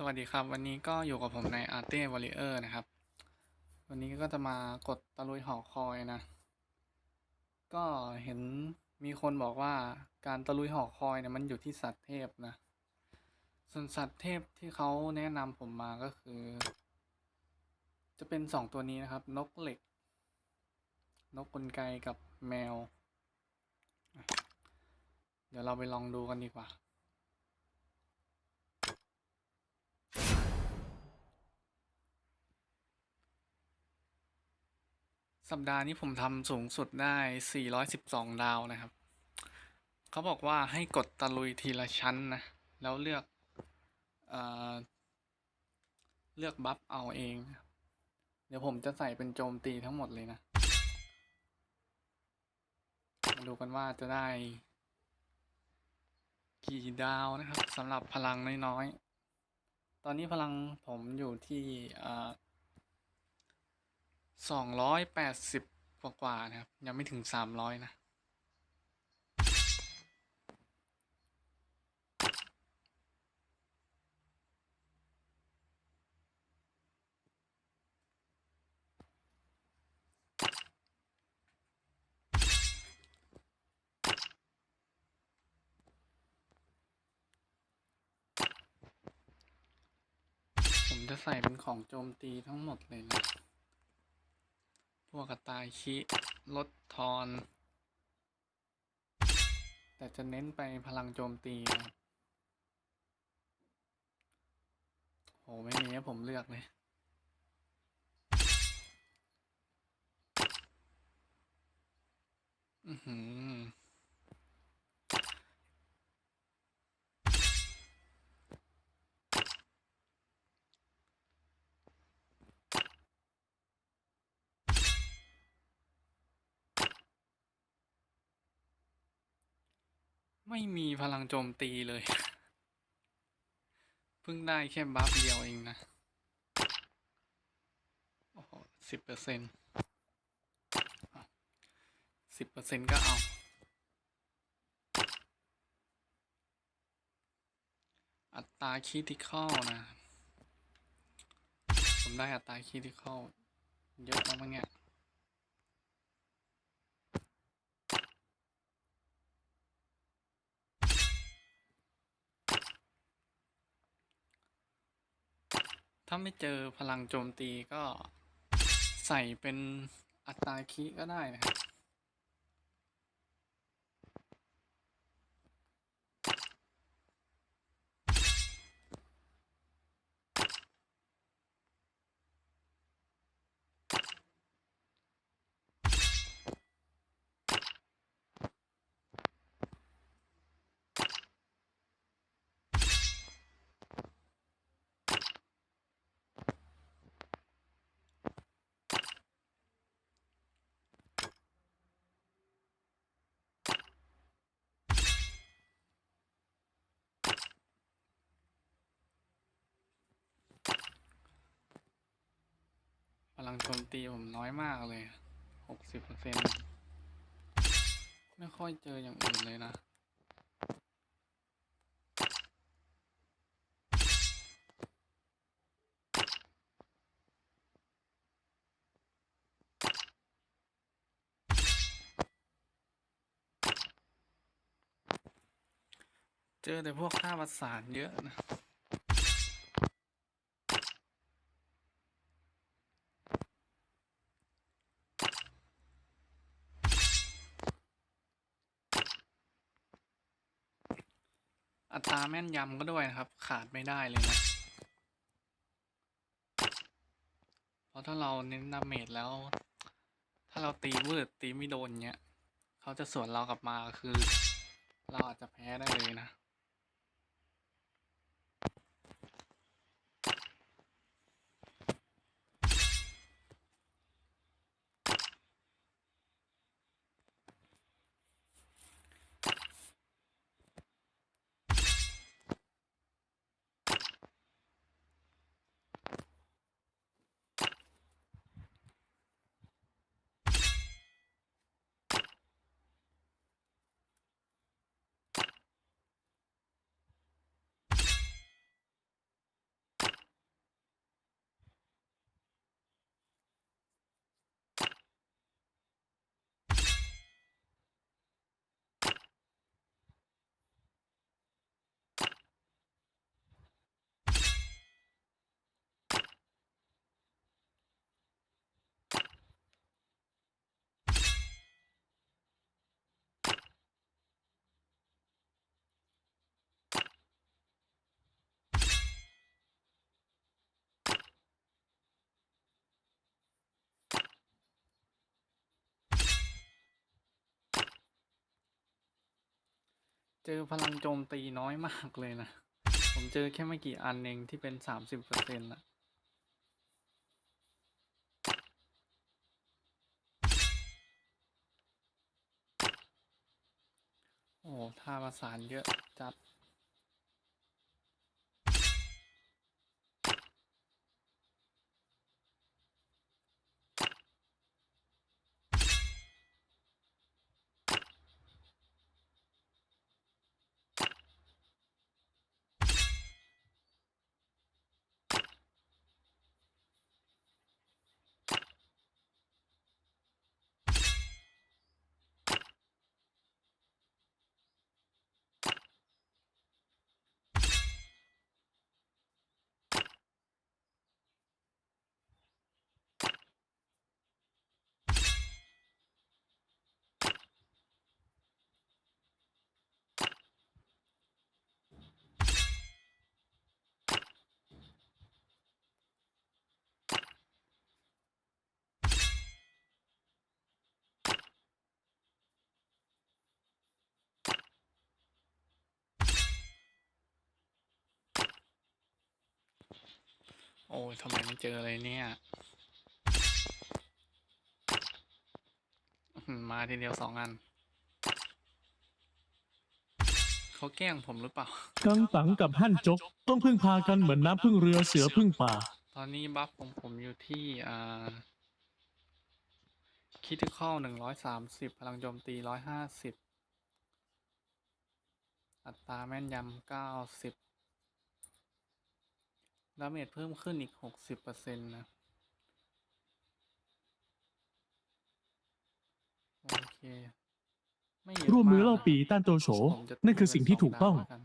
สวัสดีครับ วันนี้ก็อยู่กับผมใน Arte Warrior นะครับ วันนี้ก็จะมากดตะลุยหอคอยนะ ก็เห็นมีคนบอกว่าการตะลุยหอคอยเนี่ยมันอยู่ที่สัตว์เทพนะ ส่วนสัตว์เทพที่เขาแนะนำผมมาก็คือ จะเป็นสองตัวนี้นะครับ นกเหล็ก นกกลไกกับแมว เดี๋ยวเราไปลองดูกันดีกว่า สัปดาห์นี้ผมทำสูงสุดได้ 412 ดาวนะครับ เขาบอกว่าให้กดตะลุยทีละชั้นนะ แล้วเลือกเอเลือกบัฟเอาเอง เดี๋ยวผมจะใส่เป็นโจมตีทั้งหมดเลยนะ มาดูกันว่าจะได้ กี่ดาวนะครับสำหรับพลังน้อยๆ ตอนนี้พลังผมอยู่ที่อ่อ สองร้อยแปดสิบกว่าๆนะครับ ยังไม่ถึงสามร้อยนะผมจะใส่เป็นของโจมตีทั้งหมดเลยนะ พวกกระต่ายคิลดทอน แต่จะเน้นไปพลังโจมตีนะครับโหไม่มีให้ผมเลือกเลยอือหือ ไม่มีพลังโจมตีเลย เพิ่งได้แค่บัฟเดียวเองนะ โอ้โหสิบเปอร์เซ็นต์สิบเปอร์เซ็นต์ก็เอา อัตราคีติคอลนะ ผมได้อัตราคีติคอลเยอะแล้วมั้งเนี่ย ถ้าไม่เจอพลังโจมตีก็ใส่เป็นอัตราคิก็ได้นะครับ พลังโจมตีผมน้อยมากเลย หกสิบเปอร์เซ็นต์ไม่ค่อยเจออย่างอื่นเลยนะเจอแต่พวกท่าประสานเยอะนะ อัตราแม่นยำก็ด้วยนะครับ ขาดไม่ได้เลยนะ เพราะถ้าเราเน้นดาเมจแล้ว ถ้าเราตีวืดตีไม่โดนเนี้ย เขาจะสวนเรากลับมาคือ เราอาจจะแพ้ได้เลยนะ เจอพลังโจมตีน้อยมากเลยนะ ผมเจอแค่ไม่กี่อันเองที่เป็นสามสิบเปอร์เซ็นต์ะโอ้ท่าประสานเยอะจัด อ้ยทำไมไม่เจออะไรเนี่ยอื้อหือมาทีเดียวสองอัน เขาแกล้งผมหรือเปล่า กังตังกับฮั่นจก ต้องพึ่งพากันเหมือนน้ำพึ่งเรือเสือพึ่งป่า ตอนนี้บัฟของผมอยู่ที่อ่าคิดข้อหนึ่งร้อยสามสิบพลังโจมตีร้อยห้าสิบอัตราแม่นยำเก้าสิบ ดาเมจเพิ่มขึ้นอีกหกสิบเปอร์เซ็นต์นะ โอเคไม่เยอะร่วมมือากเล่านะปีต้านโจโฉผมจะนั่นคือสิ่งที่ถูกต้องเป็นสดาวแล้วน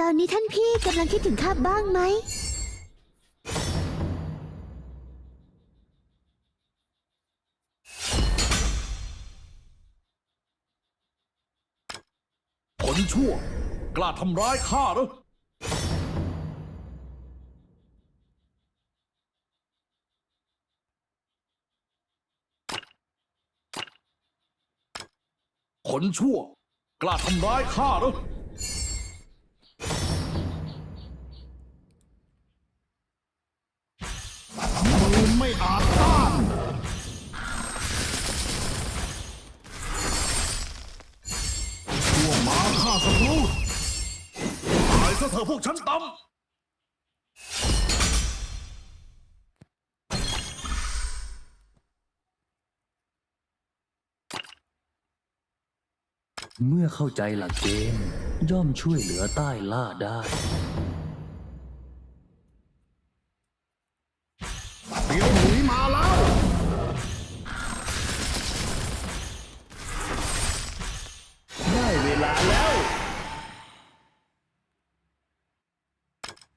ตอนนี้ท่านพี่กำลังคิดถึงข้าบ้างไหม ชั่ว กล้าทำร้ายข้าหรอคนชั่ว กล้าทำร้ายข้าหรอ เถอพวกฉันต่ำเมื่อเข้าใจหลักเกณฑ์ย่อมช่วยเหลือใต้ล่าได้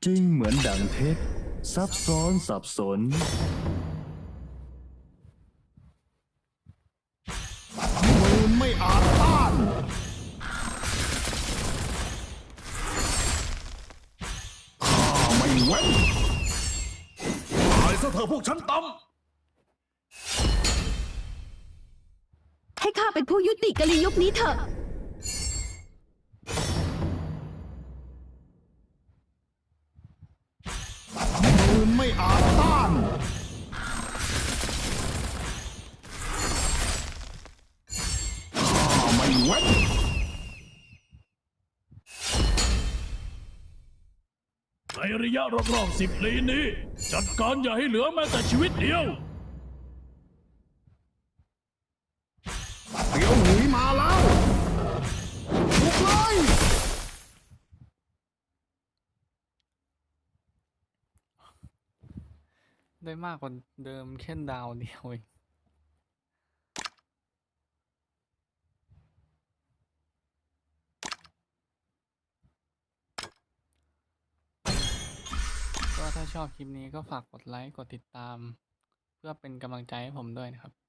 จริงเหมือนดังเท็จซับซ้อนสับสน มือไม่อาจต้าน ข้าไม่เว้นตายซะเถอะพวกฉันต่ำให้ข้าเป็นผู้ยุติกลียุคนี้เถอะ ระยะรอบๆสิบลีนี้ จัดการอย่าให้เหลือแม้แต่ชีวิตเดียวเปียวหนีมาแล้วบุกเลยได้มากกว่าเดิมแค่ดาวเดียวเอง ถ้าชอบคลิปนี้ก็ฝากกดไลค์ กดติดตาม เพื่อเป็นกำลังใจให้ผมด้วยนะครับ